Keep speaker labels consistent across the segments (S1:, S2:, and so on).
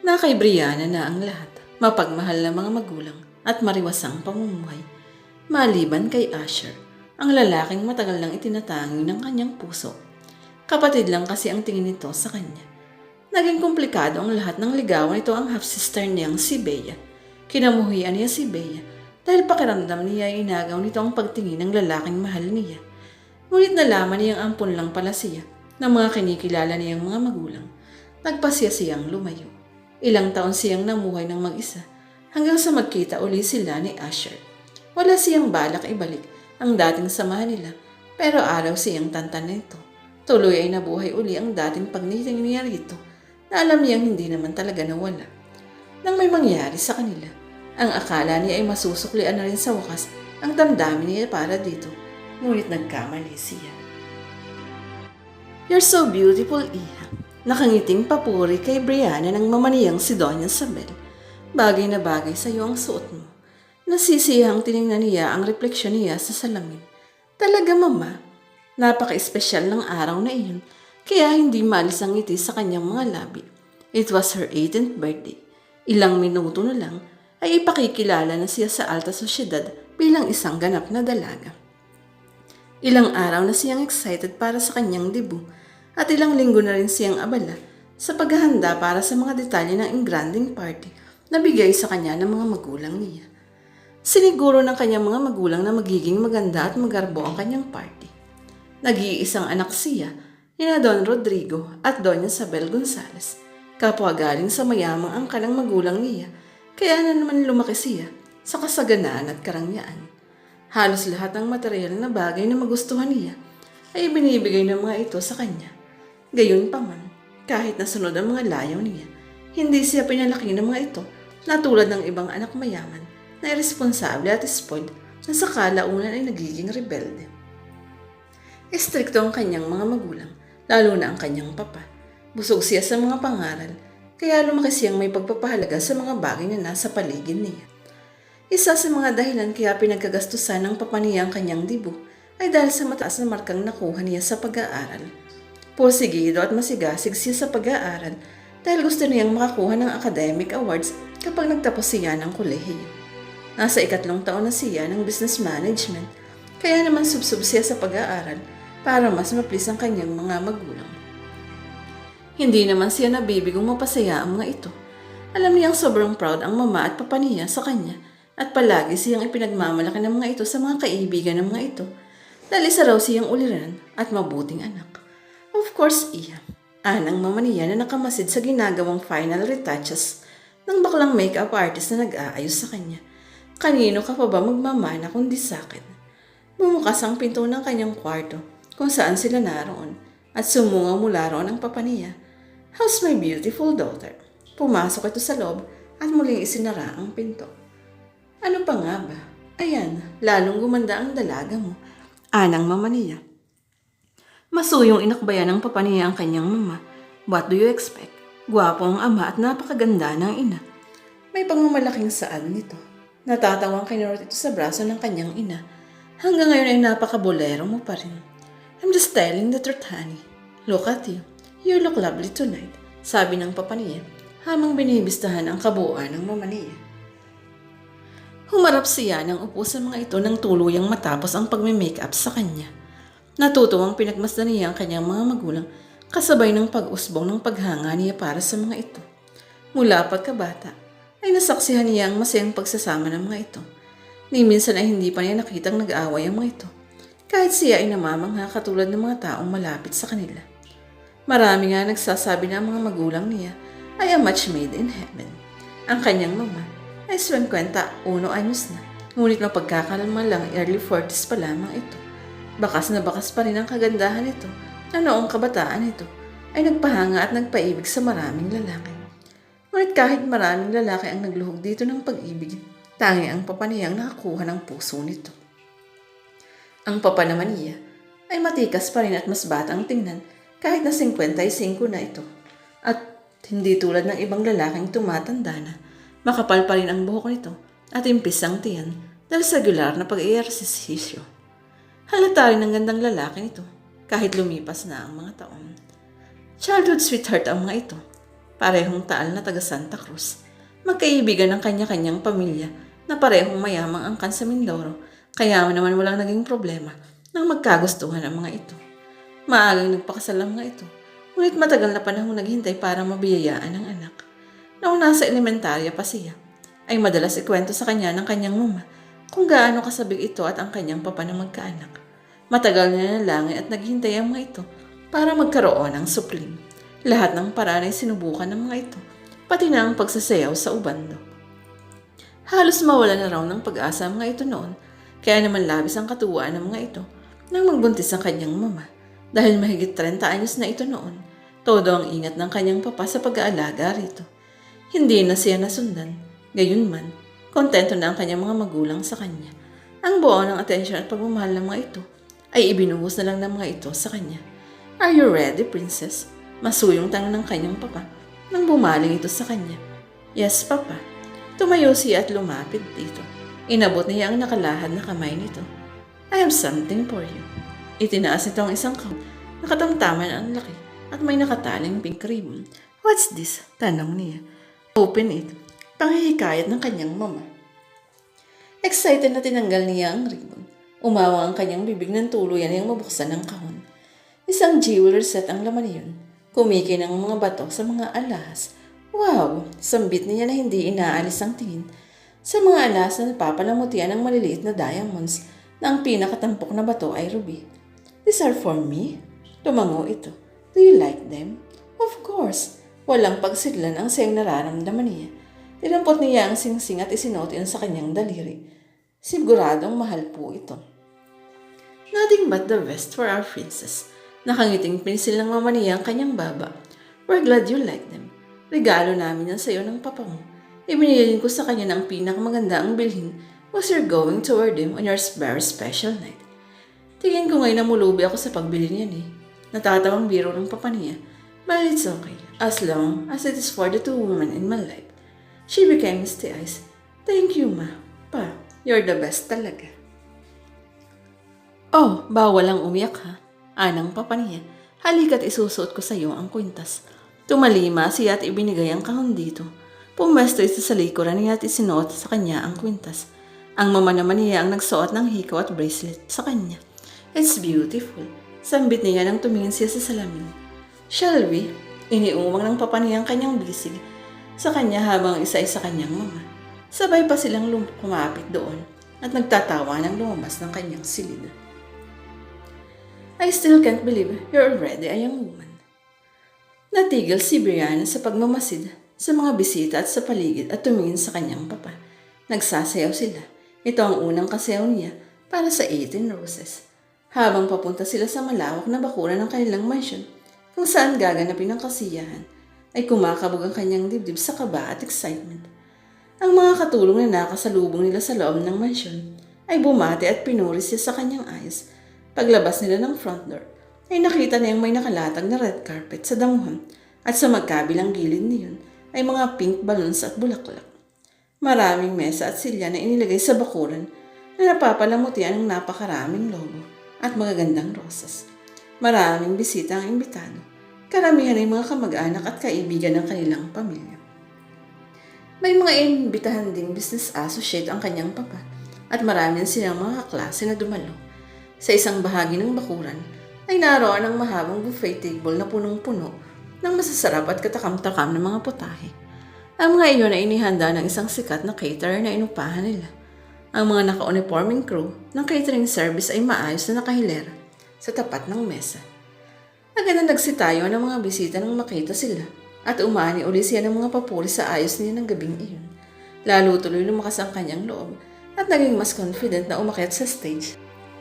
S1: na kay Brianna na ang lahat, mapagmahal na mga magulang at mariwasang pamumuhay. Maliban kay Asher, ang lalaking matagal nang itinatangi ng kanyang puso. Kapatid lang kasi ang tingin nito sa kanya. Naging komplikado ang lahat ng ligawan nito ang half-sister niyang si Bea. Kinamuhian niya si Bea dahil pakiramdam niya ay inagaw nito ang pagtingin ng lalaking mahal niya. Ngunit nalaman niyang ampun lang pala siya ng mga kinikilala niyang mga magulang. Nagpasya siyang lumayo. Ilang taon siyang namuhay ng mag-isa hanggang sa magkita uli sila ni Asher. Wala siyang balak ibalik ang dating samahan nila pero araw siyang tantan nito. Tuloy ay nabuhay uli ang dating pagniting niya rito na alam niyang hindi naman talaga nawala. Nang may mangyari sa kanila, ang akala niya ay masusuklian na rin sa wakas ang damdamin niya para dito. Ngunit nagkamali siya. You're so beautiful, Iha. Nakangiting papuri kay Brianna ng mamaniyang si Doña Sabel. Bagay na bagay sa iyo ang suot mo. Nasisiyahang tiningnan niya ang refleksyon niya sa salamin. Talaga, Mama. Napaka-espesyal ng araw na iyon, kaya hindi malis ang ngiti sa kanyang mga labi. It was her 18th birthday. Ilang minuto na lang ay ipakikilala na siya sa alta sosyedad bilang isang ganap na dalaga. Ilang araw na siyang excited para sa kanyang debut at ilang linggo na rin siyang abala sa paghahanda para sa mga detalye ng engranding party na bigay sa kanya ng mga magulang niya. Siniguro ng kanyang mga magulang na magiging maganda at magarbo ang kanyang party. Nag-iisang anak siya ni na Don Rodrigo at Doña Isabel Gonzales. Kapwa galing sa mayamang ang kanang magulang niya, kaya na naman lumaki siya sa kasaganaan at karangyaan. Halos lahat ng material na bagay na magustuhan niya ay binibigay ng mga ito sa kanya. Gayon pa man, kahit nasunod ang mga layaw niya, hindi siya pinalaki ng mga ito na tulad ng ibang anak mayaman na irresponsable at spoiled na sa kalaunan ay nagiging rebelde. Estrikto ang kanyang mga magulang, lalo na ang kanyang papa. Busog siya sa mga pangaral, kaya lumaki siyang may pagpapahalaga sa mga bagay na nasa paligid niya. Isa sa mga dahilan kaya pinagkagastusan ng papa niya ang kanyang dibo ay dahil sa mataas na markang nakuha niya sa pag-aaral. Porsigido at masigasig siya sa pag-aaral dahil gusto niyang makakuha ng academic awards kapag nagtapos siya ng kolehiyo. Nasa ikatlong taon na siya ng business management, kaya naman subsub siya sa pag-aaral para mas maplis ang kanyang mga magulang. Hindi naman siya nabibigong mapasaya ang mga ito. Alam niyang sobrang proud ang mama at papa niya sa kanya at palagi siyang ipinagmamalaki ng mga ito sa mga kaibigan ng mga ito dahil isa raw siyang uliran at mabuting anak. Of course, iya. Anang mama niya na nakamasid sa ginagawang final retouches ng baklang makeup artist na nag-aayos sa kanya. Kanino ka pa ba magmamana kundi sa akin? Bumukas ang pinto ng kanyang kwarto kung saan sila naroon at sumungaw mula roon ang papa niya. How's my beautiful daughter? Pumasok ito sa loob at muling isinara ang pinto. Ano pa nga ba? Ayan, lalong gumanda ang dalaga mo. Anang mama niya. Masuyong inakbayan ng papa niya ang kanyang mama. What do you expect? Gwapo ang ama at napakaganda ng ina. May pangmamalaking saan nito. Natatawang kinurot ito sa braso ng kanyang ina. Hanggang ngayon ay napakabolero mo pa rin. I'm just telling the truth, honey. Look at you. You look lovely tonight. Sabi ng papa niya, hamang binibistahan ang kabuuan ng mama niya. Humarap siya ng upo sa mga ito ng tuluyang matapos ang pagme-makeup sa kanya. Natutuwang pinagmasdan niya ang kanyang mga magulang kasabay ng pag-usbong ng paghanga niya para sa mga ito. Mula pagkabata, ay nasaksihan niya ang masayang pagsasama ng mga ito. Ni minsan ay hindi pa niya nakitang nag-aaway ang mga ito, kahit siya ay namamangha katulad ng mga taong malapit sa kanila. Marami nga nagsasabi na ang mga magulang niya ay a match made in heaven. Ang kanyang mama ay 51 anyos na, ngunit mapagkakalama lang early 40s pa lamang ito. Bakas na bakas pa rin ang kagandahan nito na noong kabataan nito ay nagpahanga at nagpaibig sa maraming lalaki. Ngunit kahit maraming lalaki ang nagluhog dito ng pag-ibig, tangi ang papa niyang nakakuha ng puso nito. Ang papa naman niya ay matikas pa rin at mas batang tingnan kahit na 55 na ito. At hindi tulad ng ibang lalaking tumatanda na, makapal pa rin ang buhok nito at impis ang tiyan dahil sa regular na pag-iersisisyo. Halata rin ang gandang lalaki nito kahit lumipas na ang mga taon. Childhood sweetheart ang mga ito. parehong taal na taga Santa Cruz. Magkaibigan ng kanya-kanyang pamilya na parehong mayamang angkan sa Mindoro, kaya naman walang naging problema nang magkagustuhan ang mga ito. Maagang nagpakasal ang mga ito, ngunit matagal na panahon naghintay para mabiyayaan ang anak. Noong nasa elementarya pa siya, ay madalas ikwento sa kanya ng kanyang mama kung gaano kasabig ito at ang kanyang papa na magkaanak. Matagal na nalangin at naghintay ang mga ito para magkaroon ng supling. Lahat ng paraan ay sinubukan ng mga ito, pati na ang pagsasayaw sa ubando. Halos mawala na raw ng pag-asa ang mga ito noon, kaya naman labis ang katuwaan ng mga ito nang magbuntis ang kanyang mama. Dahil mahigit 30 anyos na ito noon, todo ang ingat ng kanyang papa sa pag-aalaga rito. Hindi na siya nasundan, gayunman, kontento na ang kanyang mga magulang sa kanya. Ang buo ng atensyon at pagmamahal ng mga ito ay ibinuhos na lang ng mga ito sa kanya. Are you ready, princess? Masuyong tanong ng kanyang papa nang bumaling ito sa kanya. Yes, papa. Tumayo siya at lumapit dito. Inabot niya ang nakalahad na kamay nito. I have something for you. Itinaas nito ang isang kamay. Nakatamtaman ang laki at may nakataling pink ribbon. What's this? Tanong niya. Open it. Panghihikayat ng kanyang mama. Excited na tinanggal niya ang ribbon. Umawa ang kanyang bibig ng tuluyan niyang mabuksan ng kahon. Isang jeweler set ang laman niyon. Kumiki ng mga bato sa mga alahas. Wow! Sambit niya na hindi inaalis ang tingin. Sa mga alahas na napapalamutian ng maliliit na diamonds na ang pinakatampok na bato ay ruby. These are for me? Tumango ito. Do you like them? Of course. Walang pagsidlan ang siyang nararamdaman niya. Tinampot niya ang singsing at isinuot yun sa kanyang daliri. Siguradong mahal po ito. Nothing but the best for our princess. Nakangiting pinsil ng mama niya ang kanyang baba. We're glad you like them. Regalo namin yan sa'yo ng papa mo. Ibinigay ko sa kanya ng pinakamaganda ang bilhin was you're going to wear them on your very special night. Tingin ko ngayon na mulubi ako sa pagbili niyan eh. Natatawang biro ng papa niya. But it's okay, as long as it is for the two women in my life. She became misty eyes. Thank you, ma. Pa, you're the best talaga. Oh, bawal ang umiyak ha. Anang papa niya. Halika't isusuot ko sa iyo ang kwintas. Tumalima siya at ibinigay ang kahon dito. Pumesto ito sa likuran niya at isinuot sa kanya ang kwintas. Ang mama naman niya ang nagsuot ng hikaw at bracelet sa kanya. It's beautiful. Sambit niya nang tumingin siya sa salamin. Shall we? Iniumang ng papa niya ang kanyang bisig sa kanya habang isa sa kanyang mama. Sabay pa silang kumapit doon at nagtatawa ng lumabas ng kanyang silid. I still can't believe you're already a young woman. Natigil si Brianna sa pagmamasid sa mga bisita at sa paligid at tumingin sa kanyang papa. Nagsasayaw sila. Ito ang unang kasayaw niya para sa 18 roses. Habang papunta sila sa malawak na bakuran ng kanilang mansion, kung saan gaganapin ang kasiyahan, ay kumakabog ang kanyang dibdib sa kaba at excitement. Ang mga katulong na nakasalubong nila sa loob ng mansyon ay bumati at pinuri siya sa kanyang ayos. Paglabas nila ng front door, ay nakita niyang may nakalatag na red carpet sa damuhan at sa magkabilang gilid niyon ay mga pink balloons at bulaklak. Maraming mesa at silya na inilagay sa bakuran na napapalamutian ng napakaraming logo at magagandang rosas. Maraming bisita ang imbitado. Karamihan ay mga kamag-anak at kaibigan ng kanilang pamilya. May mga imbitahan ding business associate ang kanyang papa at marami silang mga klase na dumalo. Sa isang bahagi ng bakuran ay naroon ang mahabang buffet table na punong-puno ng masasarap at katakam-takam na mga putahe. Ang mga iyon ay inihanda ng isang sikat na caterer na inupahan nila. Ang mga naka-uniforming crew ng catering service ay maayos na nakahilera sa tapat ng mesa. Agad na nagsitayo ng mga bisita nang makita sila at umani uli siya ng mga papuri sa ayos niya ng gabing iyon. Lalo tuloy lumakas ang kanyang loob at naging mas confident na umakyat sa stage.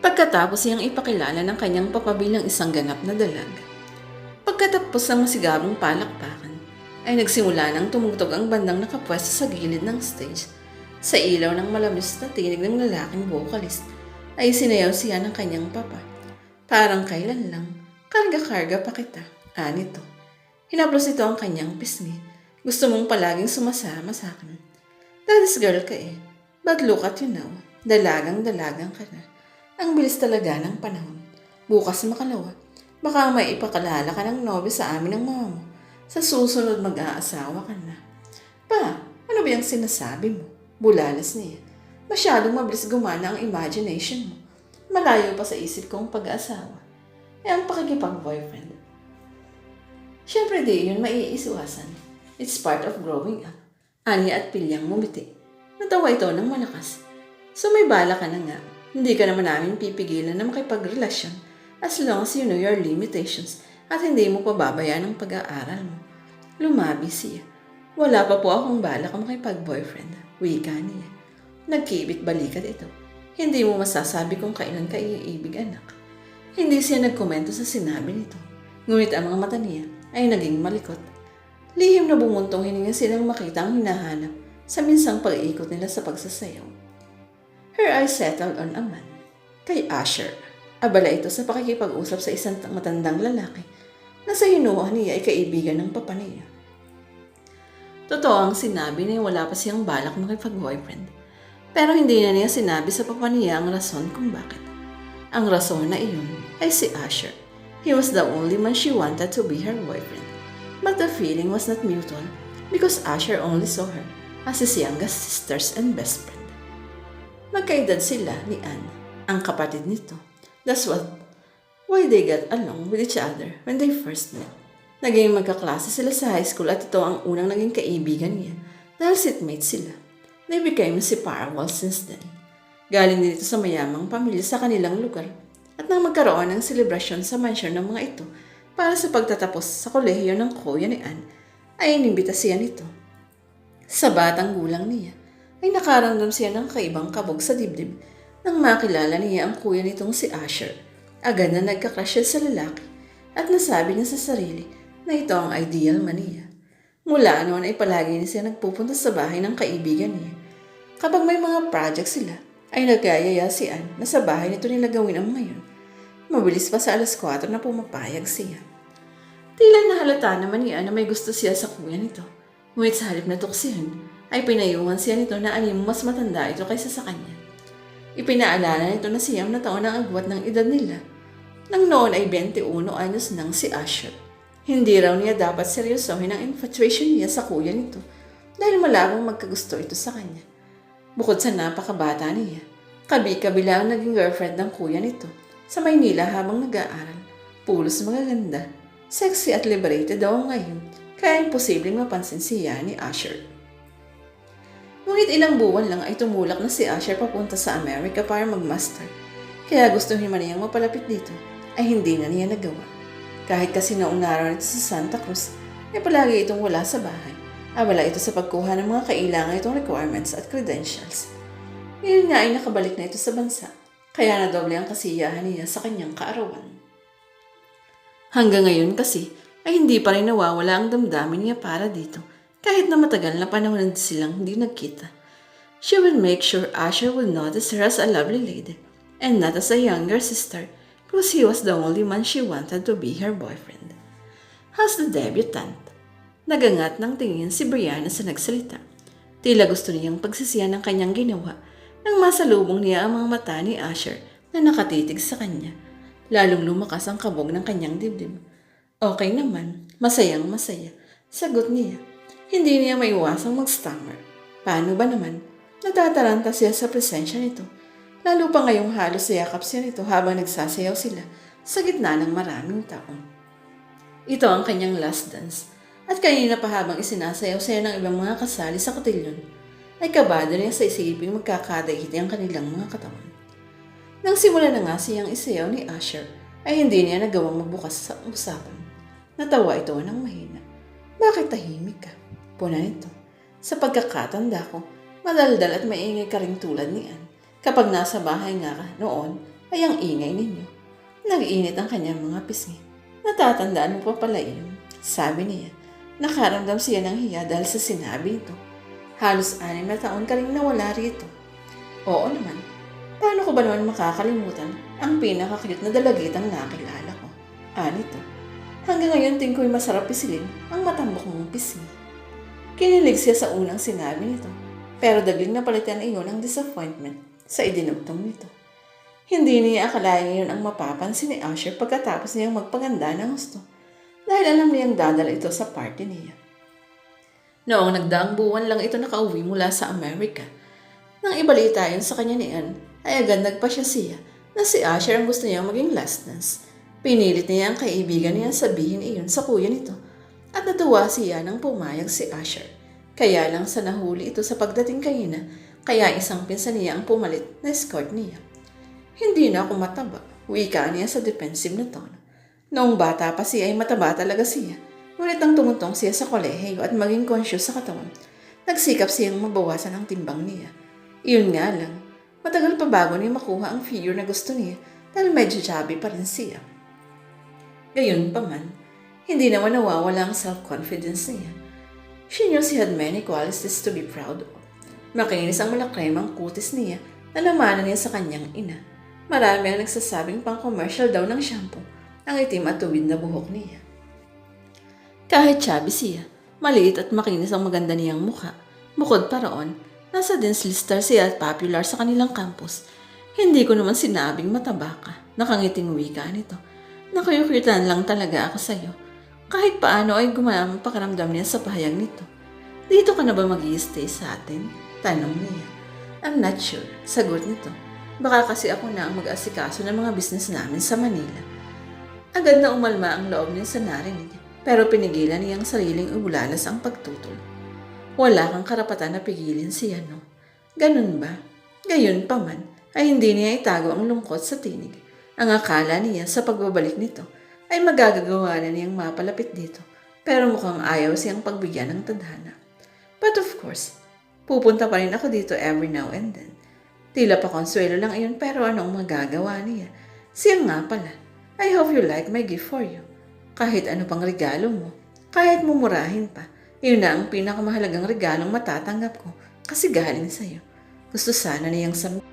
S1: Pagkatapos siyang ipakilala ng kanyang papa bilang isang ganap na dalag. Pagkatapos ng masigabong palakpakan, ay nagsimula nang tumugtog ang bandang nakapwesto sa gilid ng stage. Sa ilaw ng malamis na tinig ng lalaking vocalist, ay sinayaw siya ng kanyang papa. Parang kailan lang, karga-karga pa kita. Hinaplos nito ang kanyang pisngi. Gusto mong palaging sumasama sa akin. Daddy's girl ka eh. But look at you now. Dalagang-dalagang ka na. Ang bilis talaga ng panahon. Bukas makalawa. Baka may ipakalala ka ng nobyo sa amin ng mama mo. Sa susunod mag-aasawa ka na. Pa, ano ba yung sinasabi mo? Bulalas niya. Masyadong mabilis gumana ang imagination mo. Malayo pa sa isip kong pag-aasawa. Eh, ang pakikipag-boyfriend. Siyempre di yun maiiswasan. It's part of growing up. Ani at pilyang mumiti. Natawa ito ng malakas. So may bala ka na nga. Hindi ka naman namin pipigilan na makipagrelasyon as long as you know your limitations at hindi mo pababayaan ang pag-aaral mo. Lumabi siya. Wala pa po akong balak makipag-boyfriend. Wika niya. Nagkibit balikat ito. Hindi mo masasabi kung kailan ka iibig anak. Hindi siya nagkomento sa sinabi nito. Ngunit ang mga mata niya ay naging malikot. Lihim na bumuntong hininga silang makita ang hinahanap sa minsang pag-iikot nila sa pagsasayaw. Her eyes settled on a man. Kay Asher. Abala ito sa pakikipag-usap sa isang matandang lalaki na sa hinuha niya ay kaibigan ng papa niya. Totoo ang sinabi niya wala pa siyang balak makipag-boyfriend. Pero hindi na niya sinabi sa papa niya ang rason kung bakit. Ang rason na iyon ay si Asher. He was the only man she wanted to be her boyfriend. But the feeling was not mutual because Asher only saw her as his youngest sisters and best friend. Magkaedad sila ni Anne, ang kapatid nito. That's what why they got along with each other when they first met. Naging magkaklase sila sa high school at ito ang unang naging kaibigan niya dahil seatmates sila. They became inseparable since then. Galing din ito sa mayamang pamilya sa kanilang lugar at nang magkaroon ng selebrasyon sa mansion ng mga ito para sa pagtatapos sa kolehiyo ng kuya ni Anne, ay inimbita siya nito. Sa batang gulang niya, ay nakaramdam siya ng kaibang kabog sa dibdib nang makilala niya ang kuya nitong si Asher. Agad na nagkakrush siya sa lalaki at nasabi niya sa sarili na ito ang ideal man niya. Mula noon ay palagi niya siya nagpupunta sa bahay ng kaibigan niya. Kapag may mga project sila, ay nagayaya si Anne na sa bahay nito nila gawin ang ngayon. Mabilis pa sa alas 4 na pumapayag siya. Tila nahalata naman niya na may gusto siya sa kuya nito. Ngunit sa halip na tuksihan, ay pinayungan siya nito na anim mas matanda ito kaysa sa kanya. Ipinaalala nito na siyam na taon ang agwat ng edad nila. Nang noon ay 21 anyos nang si Asher. Hindi raw niya dapat seryosohin ang infatuation niya sa kuya nito dahil malabong magkagusto ito sa kanya. Bukod sa napakabata niya, kabi-kabila ang naging girlfriend ng kuya nito sa Maynila habang nag-aaral. Pulos magaganda, sexy at liberated daw ngayon, kaya imposibleng mapansin siya ni Asher. Ngunit ilang buwan lang ay tumulak na si Asher papunta sa Amerika para magmaster. Kaya gusto naman niyang mapalapit dito, ay hindi na niya nagawa. Kahit kasi naunaraw nito sa Santa Cruz, ay palagi itong wala sa bahay. Ah, wala ito sa pagkuha ng mga kailangan itong requirements at credentials. Ngayon nga ay nakabalik na ito sa bansa, kaya nadoble ang kasiyahan niya sa kanyang kaarawan. Hanggang ngayon kasi, ay hindi pa rin nawawala ang damdamin niya para dito, kahit na matagal na panahon na silang hindi nagkita. She will make sure Asher will notice her as a lovely lady, and not as a younger sister, because he was the only man she wanted to be her boyfriend. How's the debutante? Nagangat ng tingin si Brianna sa nagsalita. Tila gusto niyang pagsisiyan ng kanyang ginawa nang masalubong niya ang mga mata ni Asher na nakatitig sa kanya. Lalong lumakas ang kabog ng kanyang dibdib. Okay naman, masayang masaya. Sagot niya. Hindi niya maiwasang mag-stammer. Paano ba naman? Natataranta siya sa presensya nito. Lalo pa ngayong halos yakap siya nito habang nagsasayaw sila sa gitna ng maraming tao. Ito ang kanyang last dance at kanina pa habang isinasayaw sayo ng ibang mga kasali sa kotilyon, ay kabado niya sa isiping magkakadaiti ang kanilang mga katawan. Nang simula na nga siyang isayaw ni Asher, ay hindi niya nagawang magbukas sa usapan. Natawa ito ng mahina. Bakit tahimik ka? Puna nito. Sa pagkakatanda ko, madaldal at maingay ka rin tulad ni Ann. Kapag nasa bahay nga ka noon, ay ang ingay ninyo. Nag-init ang kanyang mga pisngi. Natatandaan mo pa pala iyon, sabi niya. Nakaramdam siya ng hiya dahil sa sinabi nito. Halos anim na taon ka rin nawala rito. Oo naman. Paano ko ba naman makakalimutan ang pinaka-cute na dalagitang nakilala ko? Anito. Hanggang ngayon ting ko'y masarap pisilin ang matambok mong pisngi. Kinilig siya sa unang sinabi nito, pero dagling napalitan iyon ng disappointment sa idinugtong nito. Hindi niya akalain yun ang mapapansin ni Asher pagkatapos niyang magpaganda ng gusto. Dahil alam niyang dadala ito sa party niya. Noong nagdaang buwan lang ito nakauwi mula sa Amerika. Nang ibalita yun sa kanya ni Anne, ay agad nagpasya siya na si Asher ang gusto niyang maging last dance. Pinilit niya ang kaibigan niya sabihin iyon sa kuya nito at natuwa siya nang pumayag si Asher. Kaya lang sa nahuli ito sa pagdating kay Ina, kaya isang pinsan niya ang pumalit na escort niya. Hindi na ako mataba, wika niya sa defensive na tono. Noong bata pa siya ay mataba talaga siya. Ngunit nang tumuntong siya sa kolehiyo at maging conscious sa katawan, nagsikap siyang mabawasan ang timbang niya. Iyon nga lang, matagal pa bago niya makuha ang figure na gusto niya dahil medyo chubby pa rin siya. Gayon pa man, hindi naman nawawala ang self-confidence niya. She knew she had many qualities to be proud of. Makinis ang malakremang kutis niya na lamanan niya sa kanyang ina. Marami ang nagsasabing pang commercial daw ng shampoo ang itim at tuwid na buhok niya. Kahit chubby siya, maliit at makinis ang maganda niyang mukha. Bukod pa roon, nasa dance lister siya at popular sa kanilang campus. Hindi ko naman sinabing mataba ka. Nakangiting wika nito. Nakayukitan lang talaga ako sa'yo. Kahit paano ay gumamang pakiramdam niya sa pahayag nito. Dito ka na ba mag stay sa atin? Tanong niya. I'm not sure. Sagot nito. Baka kasi ako na ang mag-asikaso ng mga business namin sa Manila. Agad na umalma ang loob niya sa narinig, pero pinigilan niyang sariling ubulalas ang pagtutol. Wala kang karapatan na pigilin siya, no? Ganun ba? Gayon pa man, ay hindi niya itago ang lungkot sa tinig. Ang akala niya sa pagbabalik nito ay magagagawa na niyang mapalapit dito, pero mukhang ayaw siyang pagbigyan ng tadhana. But of course, pupunta pa rin ako dito every now and then. Tila pa konsuelo lang iyon pero anong magagawa niya? Siya nga pala. I hope you like my gift for you. Kahit ano pang regalo mo, kahit mumurahin pa, yun na ang pinakamahalagang regalong matatanggap ko kasi galing sa'yo. Gusto sana niyang sabihin.